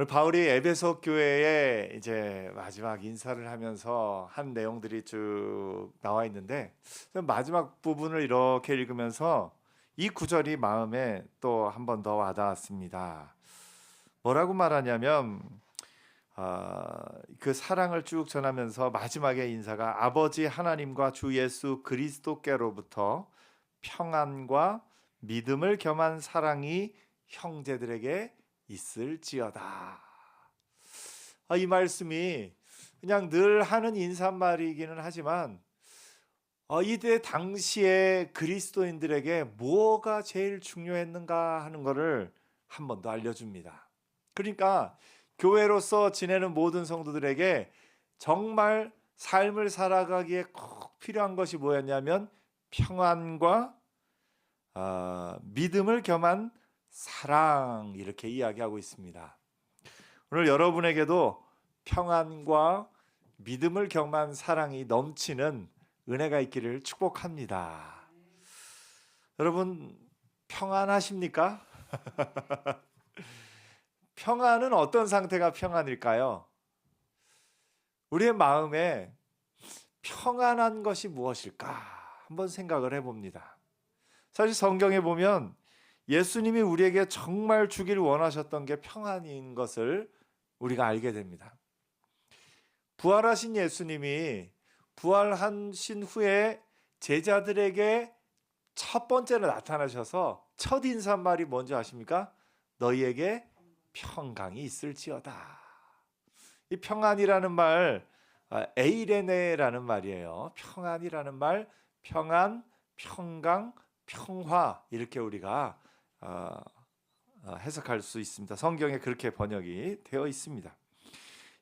오늘 바울이 에베소 교회에 이제 마지막 인사를 하면서 한 내용들이 쭉 나와 있는데 마지막 부분을 이렇게 읽으면서 이 구절이 마음에 또 한 번 더 와닿았습니다. 뭐라고 말하냐면 아, 그 사랑을 쭉 전하면서 마지막에 인사가 아버지 하나님과 주 예수 그리스도께로부터 평안과 믿음을 겸한 사랑이 형제들에게 있을지어다. 아, 이 말씀이 그냥 늘 하는 인사말이기는 하지만 어, 이때 당시에 그리스도인들에게 뭐가 제일 중요했는가 하는 것을 한 번 더 알려줍니다. 그러니까 교회로서 지내는 모든 성도들에게 정말 삶을 살아가기에 꼭 필요한 것이 뭐였냐면 평안과 어, 믿음을 겸한 사랑 이렇게 이야기하고 있습니다. 오늘 여러분에게도 평안과 믿음을 겸한 사랑이 넘치는 은혜가 있기를 축복합니다. 여러분 평안하십니까? 평안은 어떤 상태가 평안일까요? 우리의 마음에 평안한 것이 무엇일까? 한번 생각을 해봅니다. 사실 성경에 보면 예수님이 우리에게 정말 주길 원하셨던 게 평안인 것을 우리가 알게 됩니다. 부활하신 예수님이 부활하신 후에 제자들에게 첫 번째로 나타나셔서 첫 인사말이 뭔지 아십니까? 너희에게 평강이 있을지어다. 이 평안이라는 말 아, 에이레네라는 말이에요. 평안이라는 말 평안, 평강, 평화 이렇게 우리가 해석할 수 있습니다. 성경에 그렇게 번역이 되어 있습니다.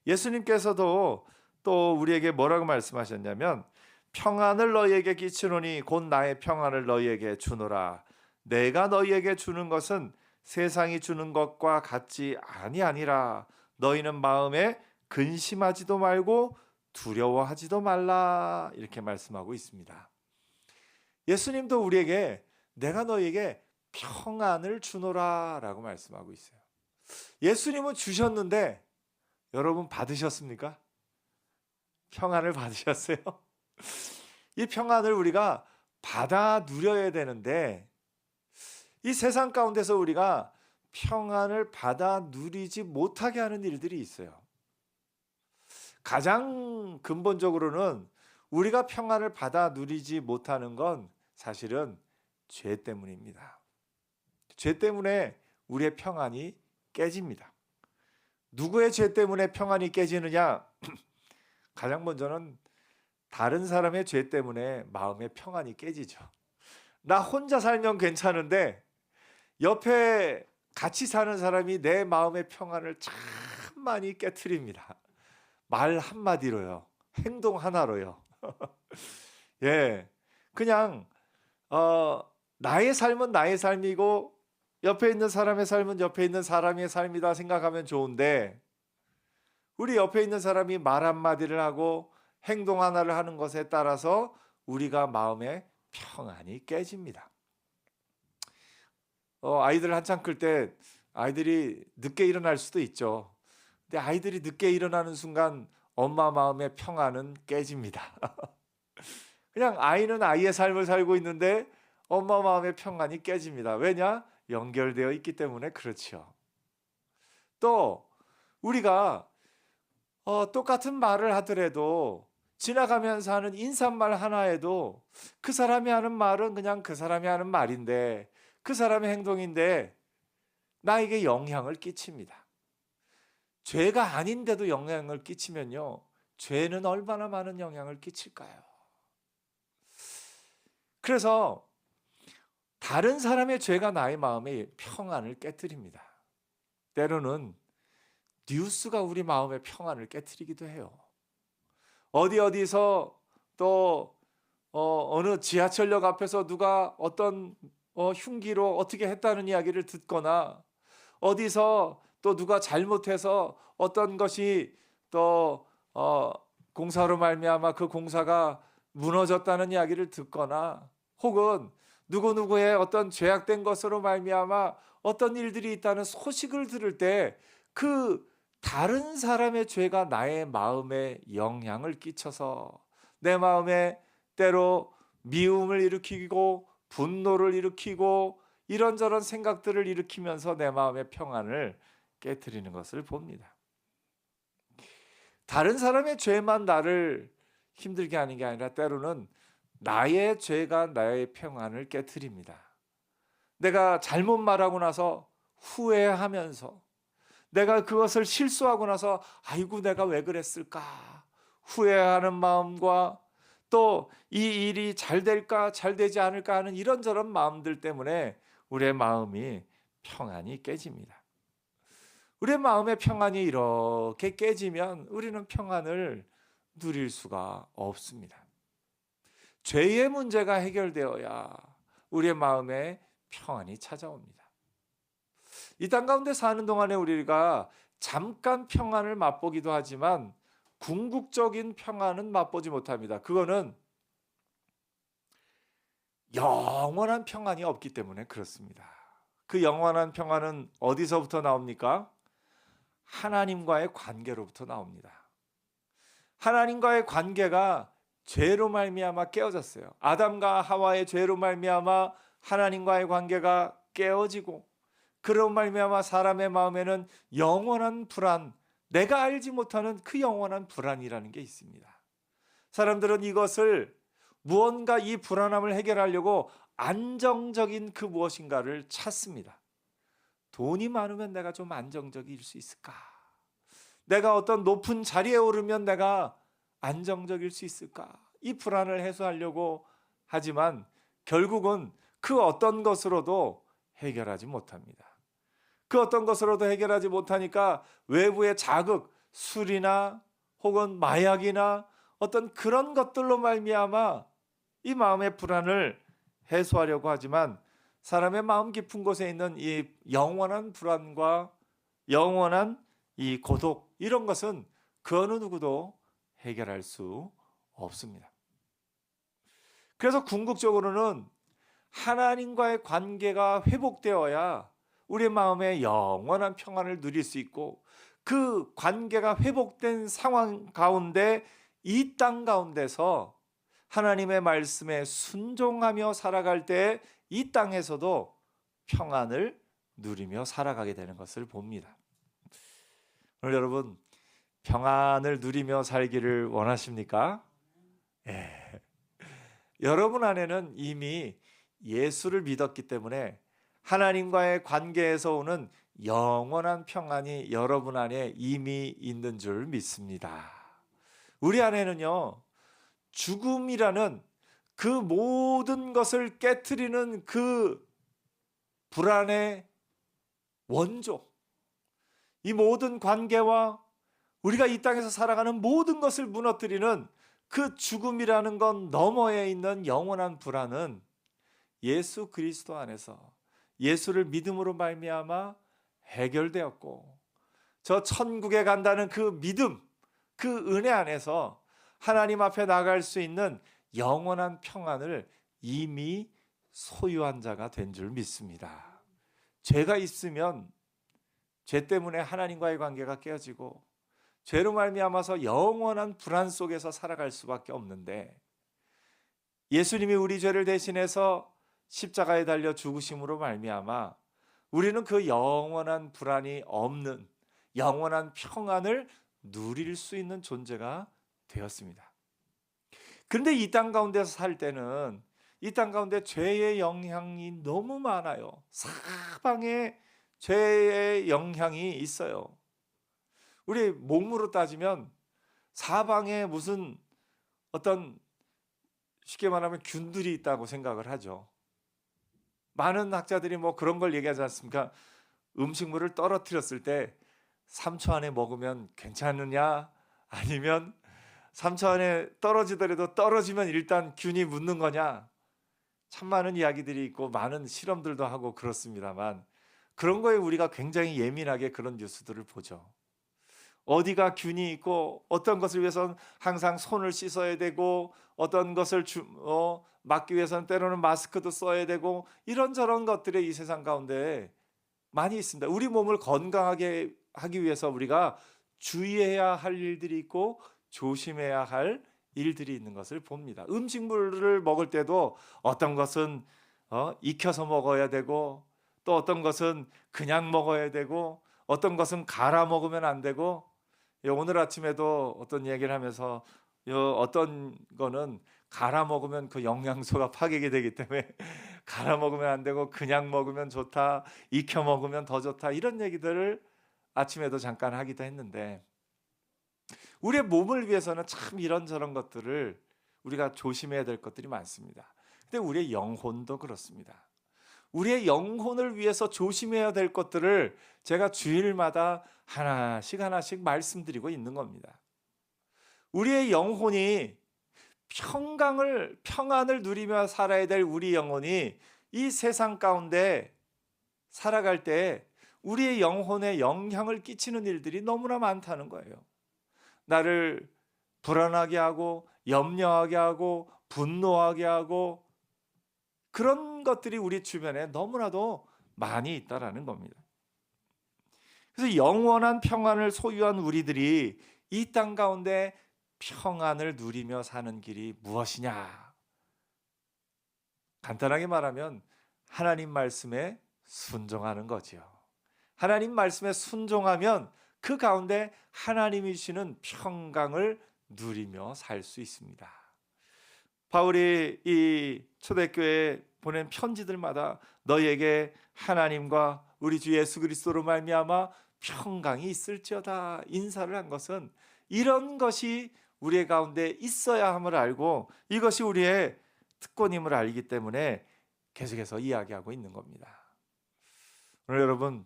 예수님께서도 또 우리에게 뭐라고 말씀하셨냐면 평안을 너희에게 끼치노니 곧 나의 평안을 너희에게 주노라. 내가 너희에게 주는 것은 세상이 주는 것과 같지 아니하니라. 너희는 마음에 근심하지도 말고 두려워하지도 말라. 이렇게 말씀하고 있습니다. 예수님도 우리에게 내가 너희에게 평안을 주노라라고 말씀하고 있어요. 예수님은 주셨는데 여러분 받으셨습니까? 평안을 받으셨어요? 이 평안을 우리가 받아 누려야 되는데 이 세상 가운데서 우리가 평안을 받아 누리지 못하게 하는 일들이 있어요. 가장 근본적으로는 우리가 평안을 받아 누리지 못하는 건 사실은 죄 때문입니다. 죄 때문에 우리의 평안이 깨집니다. 누구의 죄 때문에 평안이 깨지느냐? 가장 먼저는 다른 사람의 죄 때문에 마음의 평안이 깨지죠. 나 혼자 살면 괜찮은데 옆에 같이 사는 사람이 내 마음의 평안을 참 많이 깨뜨립니다. 말 한마디로요. 행동 하나로요. 예. 그냥 어 나의 삶은 나의 삶이고 옆에 있는 사람의 삶은 옆에 있는 사람의 삶이다 생각하면 좋은데 우리 옆에 있는 사람이 말 한마디를 하고 행동 하나를 하는 것에 따라서 우리가 마음의 평안이 깨집니다. 어, 아이들 한창 클 때 아이들이 늦게 일어날 수도 있죠. 근데 아이들이 늦게 일어나는 순간 엄마 마음의 평안은 깨집니다. 그냥 아이는 아이의 삶을 살고 있는데 엄마 마음의 평안이 깨집니다. 왜냐? 연결되어 있기 때문에 그렇죠. 또 우리가 어, 똑같은 말을 하더라도 지나가면서 하는 인사말 하나에도 그 사람이 하는 말은 그냥 그 사람이 하는 말인데 그 사람의 행동인데 나에게 영향을 끼칩니다. 죄가 아닌데도 영향을 끼치면요. 죄는 얼마나 많은 영향을 끼칠까요? 그래서 다른 사람의 죄가 나의 마음에 평안을 깨뜨립니다. 때로는 뉴스가 우리 마음의 평안을 깨뜨리기도 해요. 어디 어디서 또 어, 느 지하철역 앞에서 누가 어떤 어, 흉기로 어떻게 했다는 이야기를 듣거나 어디서 또 누가 잘못해서 어떤 것이 또 어, 공사로 말미암아 그 공사가 무너졌다는 이야기를 듣거나 혹은 누구 누구의 어떤 죄악된 것으로 말미암아 어떤 일들이 있다는 소식을 들을 때 그 다른 사람의 죄가 나의 마음에 영향을 끼쳐서 내 마음에 때로 미움을 일으키고 분노를 일으키고 이런저런 생각들을 일으키면서 내 마음의 평안을 깨뜨리는 것을 봅니다. 다른 사람의 죄만 나를 힘들게 하는 게 아니라 때로는 나의 죄가 나의 평안을 깨뜨립니다. 내가 잘못 말하고 나서 후회하면서 내가 그것을 실수하고 나서 아이고 내가 왜 그랬을까 후회하는 마음과 또 이 일이 잘 될까 잘 되지 않을까 하는 이런저런 마음들 때문에 우리의 마음이 평안이 깨집니다. 우리의 마음의 평안이 이렇게 깨지면 우리는 평안을 누릴 수가 없습니다. 죄의 문제가 해결되어야 우리의 마음에 평안이 찾아옵니다. 이 땅 가운데 사는 동안에 우리가 잠깐 평안을 맛보기도 하지만 궁극적인 평안은 맛보지 못합니다. 그거는 영원한 평안이 없기 때문에 그렇습니다. 그 영원한 평안은 어디서부터 나옵니까? 하나님과의 관계로부터 나옵니다. 하나님과의 관계가 죄로 말미암아 깨어졌어요. 아담과 하와의 죄로 말미암아 하나님과의 관계가 깨어지고 그로 말미암아 사람의 마음에는 영원한 불안, 내가 알지 못하는 그 영원한 불안이라는 게 있습니다. 사람들은 이것을 무언가 이 불안함을 해결하려고 안정적인 그 무엇인가를 찾습니다. 돈이 많으면 내가 좀 안정적일 수 있을까? 내가 어떤 높은 자리에 오르면 내가 안정적일 수 있을까? 이 불안을 해소하려고 하지만 결국은 그 어떤 것으로도 해결하지 못합니다. 그 어떤 것으로도 해결하지 못하니까 외부의 자극, 술이나 혹은 마약이나 어떤 그런 것들로 말미암아 이 마음의 불안을 해소하려고 하지만 사람의 마음 깊은 곳에 있는 이 영원한 불안과 영원한 이 고독 이런 것은 그 어느 누구도 해결할 수 없습니다. 그래서 궁극적으로는 하나님과의 관계가 회복되어야 우리 마음의 영원한 평안을 누릴 수 있고 그 관계가 회복된 상황 가운데 이 땅 가운데서 하나님의 말씀에 순종하며 살아갈 때 이 땅에서도 평안을 누리며 살아가게 되는 것을 봅니다. 오늘 여러분 평안을 누리며 살기를 원하십니까? 예. 여러분 안에는 이미 예수를 믿었기 때문에 하나님과의 관계에서 오는 영원한 평안이 여러분 안에 이미 있는 줄 믿습니다. 우리 안에는요, 죽음이라는 그 모든 것을 깨뜨리는 그 불안의 원조, 이 모든 관계와 우리가 이 땅에서 살아가는 모든 것을 무너뜨리는 그 죽음이라는 건 너머에 있는 영원한 불안은 예수 그리스도 안에서 예수를 믿음으로 말미암아 해결되었고 저 천국에 간다는 그 믿음, 그 은혜 안에서 하나님 앞에 나갈 수 있는 영원한 평안을 이미 소유한 자가 된 줄 믿습니다. 죄가 있으면 죄 때문에 하나님과의 관계가 깨어지고 죄로 말미암아서 영원한 불안 속에서 살아갈 수밖에 없는데 예수님이 우리 죄를 대신해서 십자가에 달려 죽으심으로 말미암아 우리는 그 영원한 불안이 없는 영원한 평안을 누릴 수 있는 존재가 되었습니다. 그런데 이 땅 가운데서 살 때는 이 땅 가운데 죄의 영향이 너무 많아요. 사방에 죄의 영향이 있어요. 우리 몸으로 따지면 사방에 무슨 어떤 쉽게 말하면 균들이 있다고 생각을 하죠. 많은 학자들이 뭐 그런 걸 얘기하지 않습니까? 음식물을 떨어뜨렸을 때 3초 안에 먹으면 괜찮느냐? 아니면 3초 안에 떨어지더라도 떨어지면 일단 균이 묻는 거냐? 참 많은 이야기들이 있고 많은 실험들도 하고 그렇습니다만 그런 거에 우리가 굉장히 예민하게 그런 뉴스들을 보죠. 어디가 균이 있고 어떤 것을 위해서는 항상 손을 씻어야 되고 어떤 것을 주, 어, 막기 위해서는 때로는 마스크도 써야 되고 이런저런 것들이 이 세상 가운데 많이 있습니다. 우리 몸을 건강하게 하기 위해서 우리가 주의해야 할 일들이 있고 조심해야 할 일들이 있는 것을 봅니다. 음식물을 먹을 때도 어떤 것은 어, 익혀서 먹어야 되고 또 어떤 것은 그냥 먹어야 되고 어떤 것은 갈아 먹으면 안 되고 예, 오늘 아침에도 어떤 얘기를 하면서 요 어떤 거는 갈아 먹으면 그 영양소가 파괴가 되기 때문에 갈아 먹으면 안 되고 그냥 먹으면 좋다, 익혀 먹으면 더 좋다 이런 얘기들을 아침에도 잠깐 하기도 했는데 우리의 몸을 위해서는 참 이런저런 것들을 우리가 조심해야 될 것들이 많습니다. 근데 우리의 영혼도 그렇습니다. 우리의 영혼을 위해서 조심해야 될 것들을 제가 주일마다 하나씩 하나씩 말씀드리고 있는 겁니다. 우리의 영혼이 평강을 평안을 누리며 살아야 될 우리 영혼이 이 세상 가운데 살아갈 때 우리의 영혼에 영향을 끼치는 일들이 너무나 많다는 거예요. 나를 불안하게 하고 염려하게 하고 분노하게 하고 그런 것들이 우리 주변에 너무나도 많이 있다라는 겁니다. 그래서 영원한 평안을 소유한 우리들이 이 땅 가운데 평안을 누리며 사는 길이 무엇이냐? 간단하게 말하면 하나님 말씀에 순종하는 거지요. 하나님 말씀에 순종하면 그 가운데 하나님이 주시는 평강을 누리며 살 수 있습니다. 바울이 이 초대교회에 보낸 편지들마다 너희에게 하나님과 우리 주 예수 그리스도로 말미암아 평강이 있을지어다 인사를 한 것은 이런 것이 우리의 가운데 있어야 함을 알고 이것이 우리의 특권임을 알기 때문에 계속해서 이야기하고 있는 겁니다. 오늘 여러분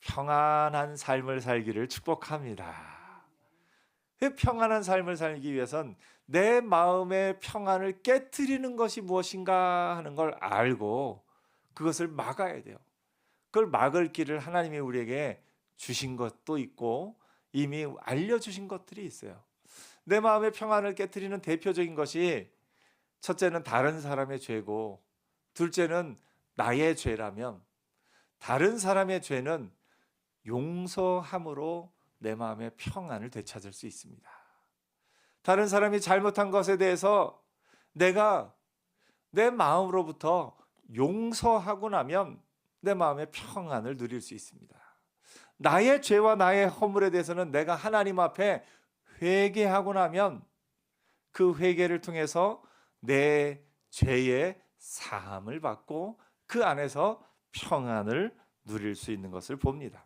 평안한 삶을 살기를 축복합니다. 그 평안한 삶을 살기 위해선 내 마음의 평안을 깨뜨리는 것이 무엇인가 하는 걸 알고 그것을 막아야 돼요. 그걸 막을 길을 하나님이 우리에게 주신 것도 있고 이미 알려주신 것들이 있어요. 내 마음의 평안을 깨뜨리는 대표적인 것이 첫째는 다른 사람의 죄고 둘째는 나의 죄라면 다른 사람의 죄는 용서함으로 내 마음의 평안을 되찾을 수 있습니다. 다른 사람이 잘못한 것에 대해서 내가 내 마음으로부터 용서하고 나면 내 마음의 평안을 누릴 수 있습니다. 나의 죄와 나의 허물에 대해서는 내가 하나님 앞에 회개하고 나면 그 회개를 통해서 내 죄의 사함을 받고 그 안에서 평안을 누릴 수 있는 것을 봅니다.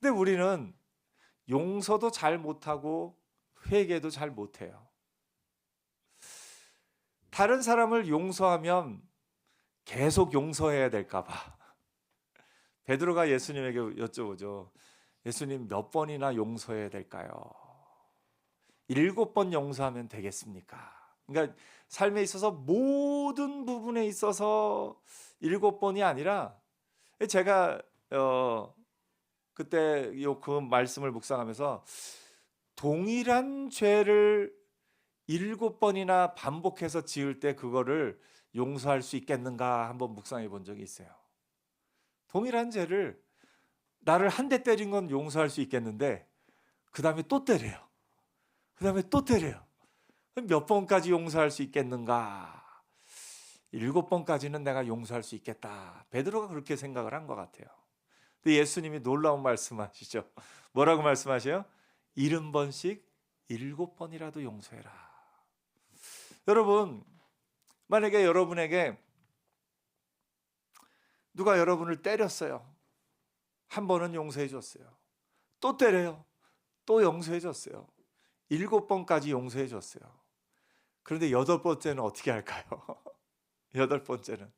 근데 우리는 용서도 잘 못하고 회개도 잘 못해요. 다른 사람을 용서하면 계속 용서해야 될까봐. 베드로가 예수님에게 여쭤보죠. 예수님 몇 번이나 용서해야 될까요? 일곱 번 용서하면 되겠습니까? 그러니까 삶에 있어서 모든 부분에 있어서 일곱 번이 아니라 제가 어 그때 요 그 말씀을 묵상하면서 동일한 죄를 일곱 번이나 반복해서 지을 때 그거를 용서할 수 있겠는가 한번 묵상해 본 적이 있어요. 동일한 죄를 나를 한 대 때린 건 용서할 수 있겠는데 그 다음에 또 때려요. 그 다음에 또 때려요. 몇 번까지 용서할 수 있겠는가? 일곱 번까지는 내가 용서할 수 있겠다. 베드로가 그렇게 생각을 한 것 같아요. 근데 예수님이 놀라운 말씀하시죠. 뭐라고 말씀하셔요? 일흔 번씩 일곱 번이라도 용서해라. 여러분, 만약에 여러분에게 누가 여러분을 때렸어요. 한 번은 용서해 줬어요. 또 때려요. 또 용서해 줬어요. 일곱 번까지 용서해 줬어요. 그런데 여덟 번째는 어떻게 할까요? 여덟 번째는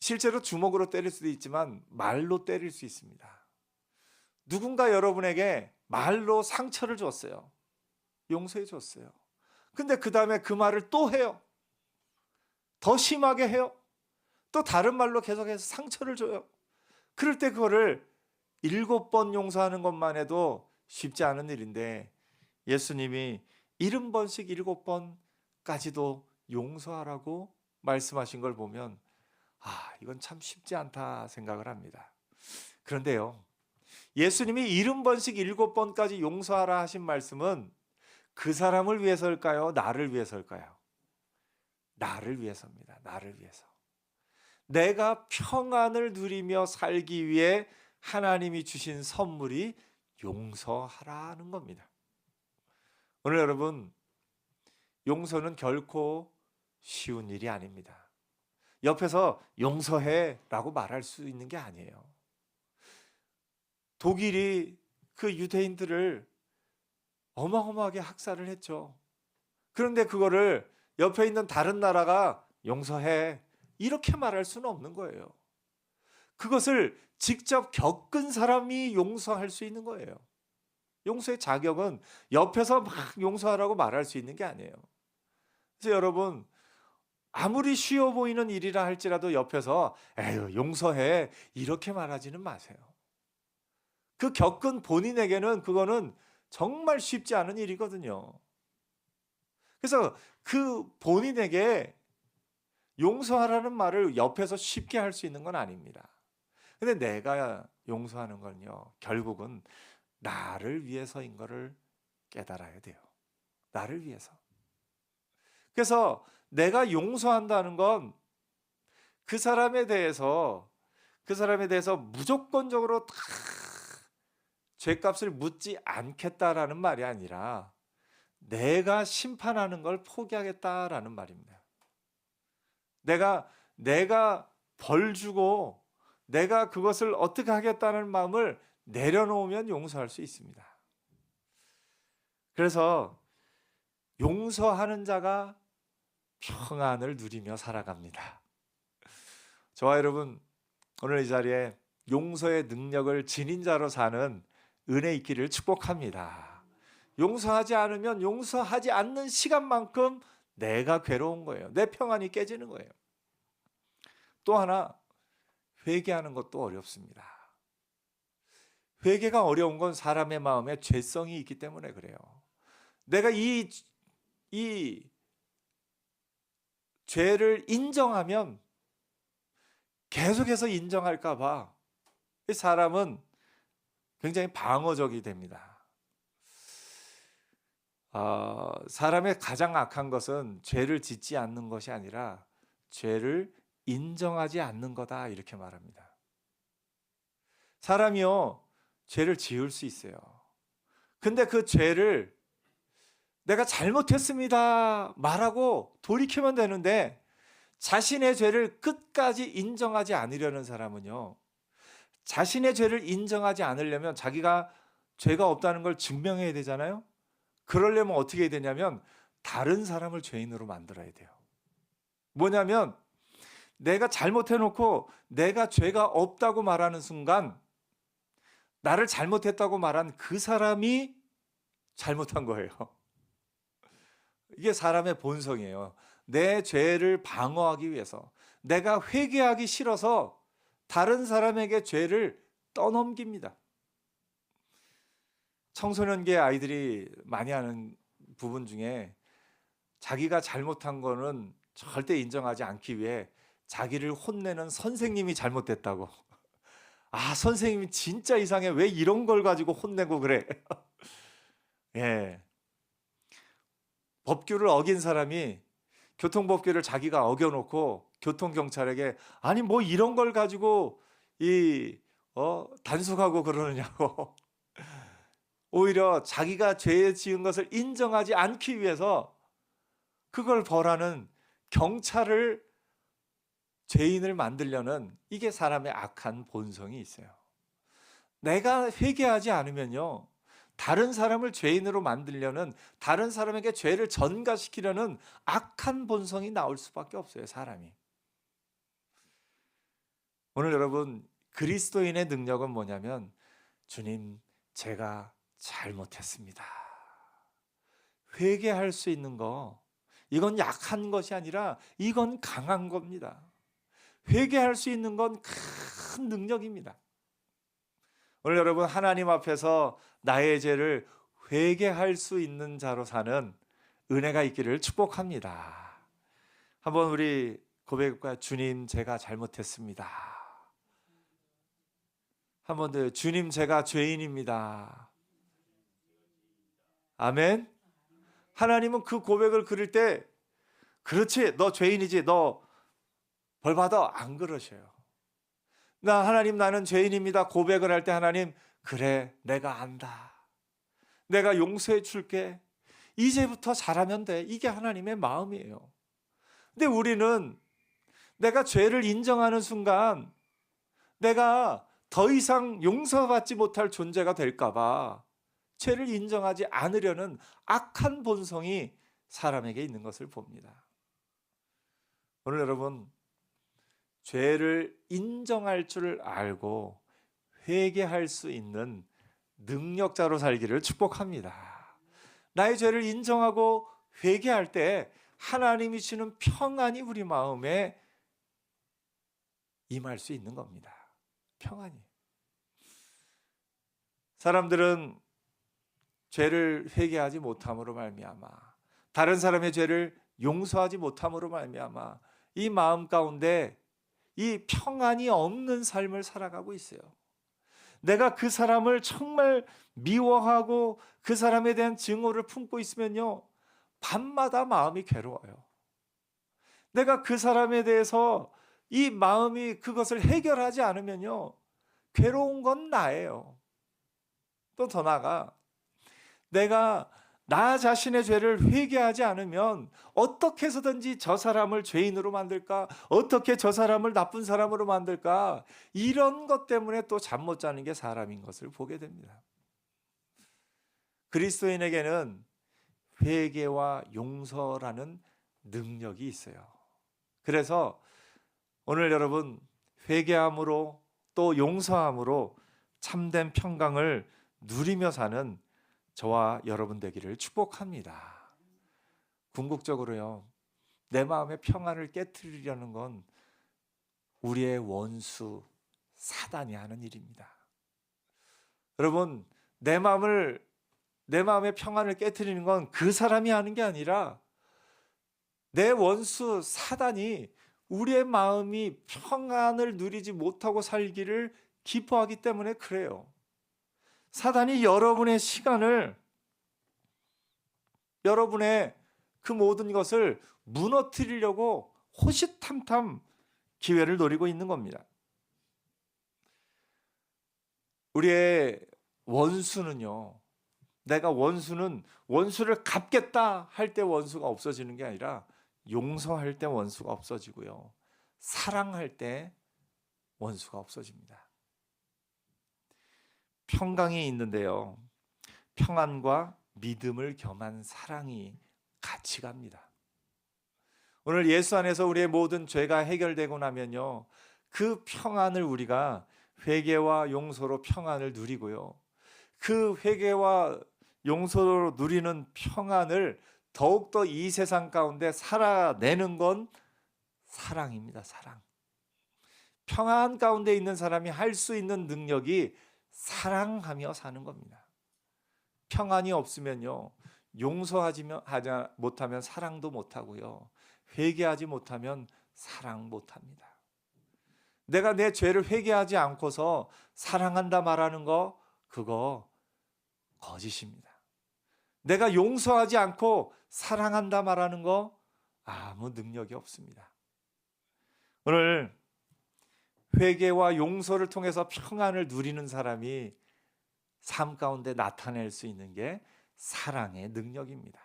실제로 주먹으로 때릴 수도 있지만 말로 때릴 수 있습니다. 누군가 여러분에게 말로 상처를 줬어요. 용서해 줬어요. 근데 그 다음에 그 말을 또 해요. 더 심하게 해요. 또 다른 말로 계속해서 상처를 줘요. 그럴 때 그거를 일곱 번 용서하는 것만 해도 쉽지 않은 일인데 예수님이 일흔 번씩 일곱 번까지도 용서하라고 말씀하신 걸 보면 아, 이건 참 쉽지 않다 생각을 합니다. 그런데요. 예수님이 일흔 번씩 일곱 번까지 용서하라 하신 말씀은 그 사람을 위해서일까요? 나를 위해서일까요? 나를 위해서입니다. 나를 위해서. 내가 평안을 누리며 살기 위해 하나님이 주신 선물이 용서하라는 겁니다. 오늘 여러분 용서는 결코 쉬운 일이 아닙니다. 옆에서 용서해 라고 말할 수 있는 게 아니에요. 독일이 그 유대인들을 어마어마하게 학살을 했죠. 그런데 그거를 옆에 있는 다른 나라가 용서해 이렇게 말할 수는 없는 거예요. 그것을 직접 겪은 사람이 용서할 수 있는 거예요. 용서의 자격은 옆에서 막 용서하라고 말할 수 있는 게 아니에요. 그래서 여러분 아무리 쉬워 보이는 일이라 할지라도 옆에서 에휴 용서해 이렇게 말하지는 마세요. 그 겪은 본인에게는 그거는 정말 쉽지 않은 일이거든요. 그래서 그 본인에게 용서하라는 말을 옆에서 쉽게 할 수 있는 건 아닙니다. 근데 내가 용서하는 건요, 결국은 나를 위해서인 거를 깨달아야 돼요. 나를 위해서. 그래서 내가 용서한다는 건 그 사람에 대해서 그 사람에 대해서 무조건적으로 다 죄값을 묻지 않겠다라는 말이 아니라 내가 심판하는 걸 포기하겠다라는 말입니다. 내가 내가 벌 주고 내가 그것을 어떻게 하겠다는 마음을 내려놓으면 용서할 수 있습니다. 그래서 용서하는 자가 평안을 누리며 살아갑니다. 저와 여러분 오늘 이 자리에 용서의 능력을 지닌 자로 사는 은혜 있기를 축복합니다. 용서하지 않으면 용서하지 않는 시간만큼 내가 괴로운 거예요. 내 평안이 깨지는 거예요. 또 하나 회개하는 것도 어렵습니다. 회개가 어려운 건 사람의 마음에 죄성이 있기 때문에 그래요. 내가 이, 이 죄를 인정하면 계속해서 인정할까봐 사람은 굉장히 방어적이 됩니다. 어, 사람의 가장 악한 것은 죄를 짓지 않는 것이 아니라 죄를 인정하지 않는 거다 이렇게 말합니다. 사람이요 죄를 지을 수 있어요. 근데 그 죄를 내가 잘못했습니다 말하고 돌이키면 되는데 자신의 죄를 끝까지 인정하지 않으려는 사람은요. 자신의 죄를 인정하지 않으려면 자기가 죄가 없다는 걸 증명해야 되잖아요. 그러려면 어떻게 해야 되냐면 다른 사람을 죄인으로 만들어야 돼요. 뭐냐면 내가 잘못해 놓고 내가 죄가 없다고 말하는 순간 나를 잘못했다고 말한 그 사람이 잘못한 거예요. 이게 사람의 본성이에요. 내 죄를 방어하기 위해서 내가 회개하기 싫어서 다른 사람에게 죄를 떠넘깁니다. 청소년기 아이들이 많이 하는 부분 중에 자기가 잘못한 거는 절대 인정하지 않기 위해 자기를 혼내는 선생님이 잘못됐다고. 아, 선생님이 진짜 이상해. 왜 이런 걸 가지고 혼내고 그래? 예. 법규를 어긴 사람이 교통법규를 자기가 어겨놓고 교통경찰에게 아니 뭐 이런 걸 가지고 이 어, 단속하고 그러느냐고 오히려 자기가 죄 지은 것을 인정하지 않기 위해서 그걸 벌하는 경찰을 죄인을 만들려는 이게 사람의 악한 본성이 있어요. 내가 회개하지 않으면요. 다른 사람을 죄인으로 만들려는 다른 사람에게 죄를 전가시키려는 악한 본성이 나올 수밖에 없어요, 사람이. 오늘 여러분 그리스도인의 능력은 뭐냐면 주님 제가 잘못했습니다. 회개할 수 있는 거 이건 약한 것이 아니라 이건 강한 겁니다. 회개할 수 있는 건 큰 능력입니다. 오늘 여러분 하나님 앞에서 나의 죄를 회개할 수 있는 자로 사는 은혜가 있기를 축복합니다. 한번 우리 고백과 주님 제가 잘못했습니다. 한번 더 주님 제가 죄인입니다. 아멘. 하나님은 그 고백을 그릴 때 그렇지 너 죄인이지 너 벌 받아 안 그러셔요. 나 하나님 나는 죄인입니다. 고백을 할 때 하나님 그래 내가 안다. 내가 용서해 줄게. 이제부터 잘하면 돼. 이게 하나님의 마음이에요. 근데 우리는 내가 죄를 인정하는 순간 내가 더 이상 용서받지 못할 존재가 될까봐 죄를 인정하지 않으려는 악한 본성이 사람에게 있는 것을 봅니다. 오늘 여러분, 죄를 인정할 줄 알고 회개할 수 있는 능력자로 살기를 축복합니다. 나의 죄를 인정하고 회개할 때 하나님이 주는 평안이 우리 마음에 임할 수 있는 겁니다. 평안이. 사람들은 죄를 회개하지 못함으로 말미암아 다른 사람의 죄를 용서하지 못함으로 말미암아 이 마음 가운데 이 평안이 없는 삶을 살아가고 있어요. 내가 그 사람을 정말 미워하고 그 사람에 대한 증오를 품고 있으면요. 밤마다 마음이 괴로워요. 내가 그 사람에 대해서 이 마음이 그것을 해결하지 않으면요. 괴로운 건 나예요. 또 더 나아가 내가 나 자신의 죄를 회개하지 않으면 어떻게 해서든지 저 사람을 죄인으로 만들까? 어떻게 저 사람을 나쁜 사람으로 만들까? 이런 것 때문에 또 잠 못 자는 게 사람인 것을 보게 됩니다. 그리스도인에게는 회개와 용서라는 능력이 있어요. 그래서 오늘 여러분 회개함으로 또 용서함으로 참된 평강을 누리며 사는 저와 여러분 되기를 축복합니다. 궁극적으로요. 내 마음의 평안을 깨뜨리려는 건 우리의 원수 사단이 하는 일입니다. 여러분, 내 마음을 내 마음의 평안을 깨뜨리는 건 그 사람이 하는 게 아니라 내 원수 사단이 우리의 마음이 평안을 누리지 못하고 살기를 기뻐하기 때문에 그래요. 사단이 여러분의 시간을 여러분의 그 모든 것을 무너뜨리려고 호시탐탐 기회를 노리고 있는 겁니다. 우리의 원수는요. 내가 원수는 원수를 갚겠다 할 때 원수가 없어지는 게 아니라 용서할 때 원수가 없어지고요. 사랑할 때 원수가 없어집니다. 평강이 있는데요. 평안과 믿음을 겸한 사랑이 같이 갑니다. 오늘 예수 안에서 우리의 모든 죄가 해결되고 나면요. 그 평안을 우리가 회개와 용서로 평안을 누리고요. 그 회개와 용서로 누리는 평안을 더욱더 이 세상 가운데 살아내는 건 사랑입니다. 사랑. 평안 가운데 있는 사람이 할 수 있는 능력이 사랑하며 사는 겁니다. 평안이 없으면요. 용서하지 못하면 사랑도 못하고요. 회개하지 못하면 사랑 못합니다. 내가 내 죄를 회개하지 않고서 사랑한다 말하는 거 그거 거짓입니다. 내가 용서하지 않고 사랑한다 말하는 거 아무 능력이 없습니다. 오늘 회개와 용서를 통해서 평안을 누리는 사람이 삶 가운데 나타낼 수 있는 게 사랑의 능력입니다.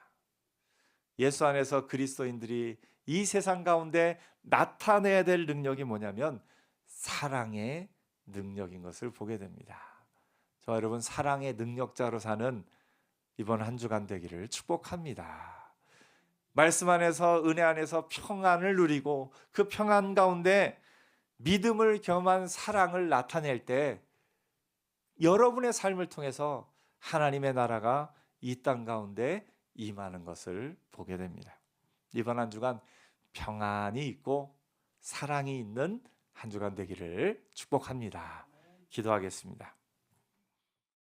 예수 안에서 그리스도인들이 이 세상 가운데 나타내야 될 능력이 뭐냐면 사랑의 능력인 것을 보게 됩니다. 저 여러분 사랑의 능력자로 사는 이번 한 주간 되기를 축복합니다. 말씀 안에서 은혜 안에서 평안을 누리고 그 평안 가운데 믿음을 겸한 사랑을 나타낼 때 여러분의 삶을 통해서 하나님의 나라가 이 땅 가운데 임하는 것을 보게 됩니다. 이번 한 주간 평안이 있고 사랑이 있는 한 주간 되기를 축복합니다. 기도하겠습니다.